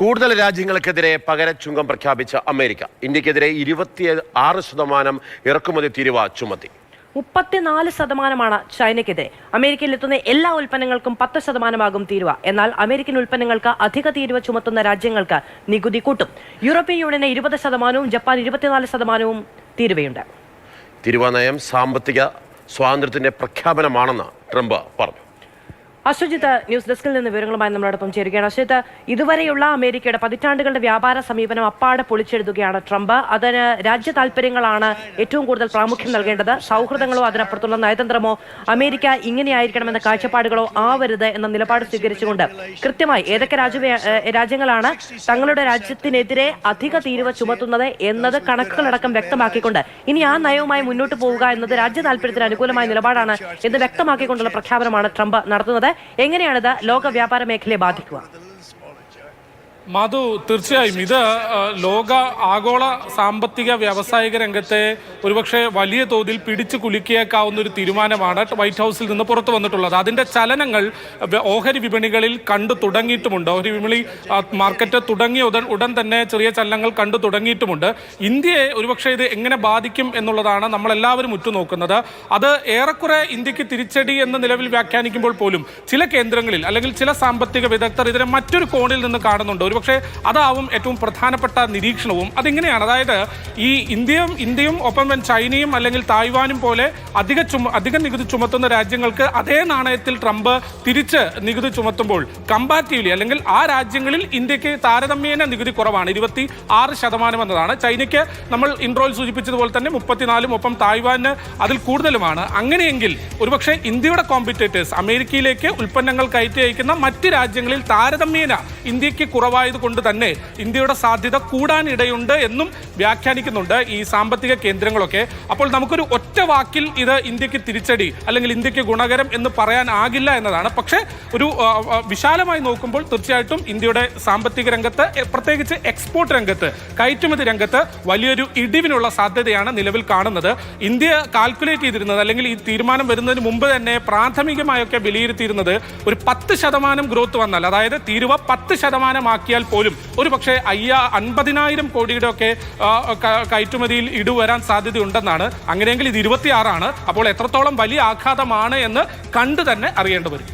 കൂടുതൽ രാജ്യങ്ങൾക്കെതിരെ പകരച്ചുങ്കം പ്രഖ്യാപിച്ച അമേരിക്ക ഇന്ത്യക്കെതിരെ ഇരുപത്തി ആറ് ശതമാനം ഇറക്കുമതി തീരുവ ചുമത്തി. മുപ്പത്തിനാല് ശതമാനമാണ് ചൈനയ്ക്കെതിരെ. അമേരിക്കയിൽ എത്തുന്ന എല്ലാ ഉൽപ്പന്നങ്ങൾക്കും പത്ത് ശതമാനമാകും തീരുവ. എന്നാൽ അമേരിക്കൻ ഉൽപ്പന്നങ്ങൾക്ക് അധിക തീരുവ ചുമത്തുന്ന രാജ്യങ്ങൾക്ക് നികുതി കൂട്ടും. യൂറോപ്യൻ യൂണിയന് ഇരുപത് ശതമാനവും ജപ്പാൻ ഇരുപത്തിനാല് ശതമാനവും തീരുവയുണ്ട്. തിരുവനന്തപുരം സാമ്പത്തിക സ്വാതന്ത്ര്യത്തിന്റെ പ്രഖ്യാപനമാണെന്ന് ട്രംപ് പറഞ്ഞു. അശ്വജിത്ത് ന്യൂസ് ഡെസ്കിൽ നിന്ന് വിവരങ്ങളുമായി നമ്മളോടൊപ്പം ചേരുകയാണ്. അശ്വജിത്ത് ഇതുവരെയുള്ള അമേരിക്കയുടെ പതിറ്റാണ്ടുകളുടെ വ്യാപാര സമീപനം അപ്പാടെ പൊളിച്ചെഴുതുകയാണ് ട്രംപ്. അതിന് രാജ്യ താല്പര്യങ്ങളാണ് ഏറ്റവും കൂടുതൽ പ്രാമുഖ്യം നൽകേണ്ടത്. സൗഹൃദങ്ങളോ അതിനപ്പുറത്തുള്ള നയതന്ത്രമോ അമേരിക്ക ഇങ്ങനെയായിരിക്കണമെന്ന കാഴ്ചപ്പാടുകളോ ആവരുത് എന്ന നിലപാട് സ്വീകരിച്ചുകൊണ്ട് കൃത്യമായി ഏതൊക്കെ രാജ്യ രാജ്യങ്ങളാണ് തങ്ങളുടെ രാജ്യത്തിനെതിരെ അധിക തീരുവ ചുമത്തുന്നത് എന്നത് കണക്കുകളടക്കം വ്യക്തമാക്കിക്കൊണ്ട് ഇനി ആ നയവുമായി മുന്നോട്ട് പോവുക എന്നത് രാജ്യ താല്പര്യത്തിന് അനുകൂലമായ നിലപാടാണ് എന്ന് വ്യക്തമാക്കിക്കൊണ്ടുള്ള പ്രഖ്യാപനമാണ് ട്രംപ് നടത്തുന്നത്. എങ്ങനെയാണിത് ലോക വ്യാപാര മേഖലയെ ബാധിക്കുക? മധു തീർച്ചയായും. ഇത് ലോക ആഗോള സാമ്പത്തിക വ്യാവസായിക രംഗത്തെ ഒരുപക്ഷെ വലിയ തോതിൽ പിടിച്ചു കുലുക്കിയേക്കാവുന്ന ഒരു തീരുമാനമാണ് വൈറ്റ് ഹൗസിൽ നിന്ന് പുറത്തു വന്നിട്ടുള്ളത്. അതിന്റെ ചലനങ്ങൾ ഓഹരി വിപണികളിൽ കണ്ടു തുടങ്ങിയിട്ടുമുണ്ട്. ഓഹരി വിപണി മാർക്കറ്റ് തുടങ്ങിയ ഉടൻ ഉടൻ തന്നെ ചെറിയ ചലനങ്ങൾ കണ്ടു തുടങ്ങിയിട്ടുമുണ്ട്. ഇന്ത്യയെ ഒരുപക്ഷെ ഇത് എങ്ങനെ ബാധിക്കും എന്നുള്ളതാണ് നമ്മളെല്ലാവരും ഉറ്റുനോക്കുന്നത്. അത് ഏറെക്കുറെ ഇന്ത്യയ്ക്ക് തിരിച്ചടി എന്ന നിലവിൽ വ്യാഖ്യാനിക്കുമ്പോൾ പോലും ചില കേന്ദ്രങ്ങളിൽ അല്ലെങ്കിൽ ചില സാമ്പത്തിക വിദഗ്ധർ ഇതിനെ മറ്റൊരു കോണിൽ നിന്ന് കാണുന്നുണ്ട്. ഒരുപക്ഷെ അതാവും ഏറ്റവും പ്രധാനപ്പെട്ട നിരീക്ഷണവും. അതിങ്ങനെയാണ്. അതായത് ഈ ഇന്ത്യയും ഇന്ത്യയും ഒപ്പം ചൈനയും അല്ലെങ്കിൽ തായ്വാനും പോലെ അധിക ചുമ അധിക നികുതി ചുമത്തുന്ന രാജ്യങ്ങൾക്ക് അതേ നാണയത്തിൽ ട്രംപ് തിരിച്ച് നികുതി ചുമത്തുമ്പോൾ കമ്പാറ്റീവ്ലി അല്ലെങ്കിൽ ആ രാജ്യങ്ങളിൽ ഇന്ത്യയ്ക്ക് താരതമ്യേന നികുതി കുറവാണ്. ഇരുപത്തി ആറ് ശതമാനം എന്നതാണ്. ചൈനയ്ക്ക് നമ്മൾ ഇൻട്രോയിൽ സൂചിപ്പിച്ചതുപോലെ തന്നെ മുപ്പത്തിനാലും ഒപ്പം തായ്വാന് അതിൽ കൂടുതലുമാണ്. അങ്ങനെയെങ്കിൽ ഒരുപക്ഷെ ഇന്ത്യയുടെ കോമ്പറ്റേറ്റേഴ്സ് അമേരിക്കയിലേക്ക് ഉൽപ്പന്നങ്ങൾ കയറ്റി അയക്കുന്ന മറ്റ് രാജ്യങ്ങളിൽ താരതമ്യേന ഇന്ത്യയ്ക്ക് കുറവായത് കൊണ്ട് തന്നെ ഇന്ത്യയുടെ സാധ്യത കൂടാനിടയുണ്ട് എന്നും വ്യാഖ്യാനിക്കുന്നുണ്ട് ഈ സാമ്പത്തിക കേന്ദ്രങ്ങളൊക്കെ. അപ്പോൾ നമുക്കൊരു ഒറ്റ വാക്കിൽ ഇത് ഇന്ത്യയ്ക്ക് തിരിച്ചടി അല്ലെങ്കിൽ ഇന്ത്യയ്ക്ക് ഗുണകരം എന്ന് പറയാൻ പറയാനാകില്ല എന്നതാണ്. പക്ഷേ ഒരു വിശാലമായി നോക്കുമ്പോൾ തീർച്ചയായിട്ടും ഇന്ത്യയുടെ സാമ്പത്തിക രംഗത്ത് പ്രത്യേകിച്ച് എക്സ്പോർട്ട് രംഗത്ത് കയറ്റുമതി രംഗത്ത് വലിയൊരു ഇടിവിനുള്ള സാധ്യതയാണ് നിലവിൽ കാണുന്നത്. ഇന്ത്യ കാൽക്കുലേറ്റ് ചെയ്തിരുന്നത് അല്ലെങ്കിൽ ഈ തീരുമാനം വരുന്നതിന് മുമ്പ് തന്നെ പ്രാഥമികമായൊക്കെ വിലയിരുത്തിയിരുന്നത് ഒരു പത്ത് ശതമാനം ഗ്രോത്ത് വന്നാൽ അതായത് തീരുവ പത്ത് ശതമാനമാക്കിയാൽ പോലും ഒരു പക്ഷേ അയ്യ അൻപതിനായിരം കോടിയുടെ ഒക്കെ ആ, ക- കയറ്റുമതിയിൽ ഇടുവരാൻ സാധ്യതയുണ്ടെന്നാണ്. അങ്ങനെയെങ്കിൽ ഇത് ഇരുപത്തിയാറാണ്. അപ്പോൾ എത്രത്തോളം വലിയ ആഘാതമാണ് എന്ന് കണ്ടു തന്നെ അറിയേണ്ടി വരും.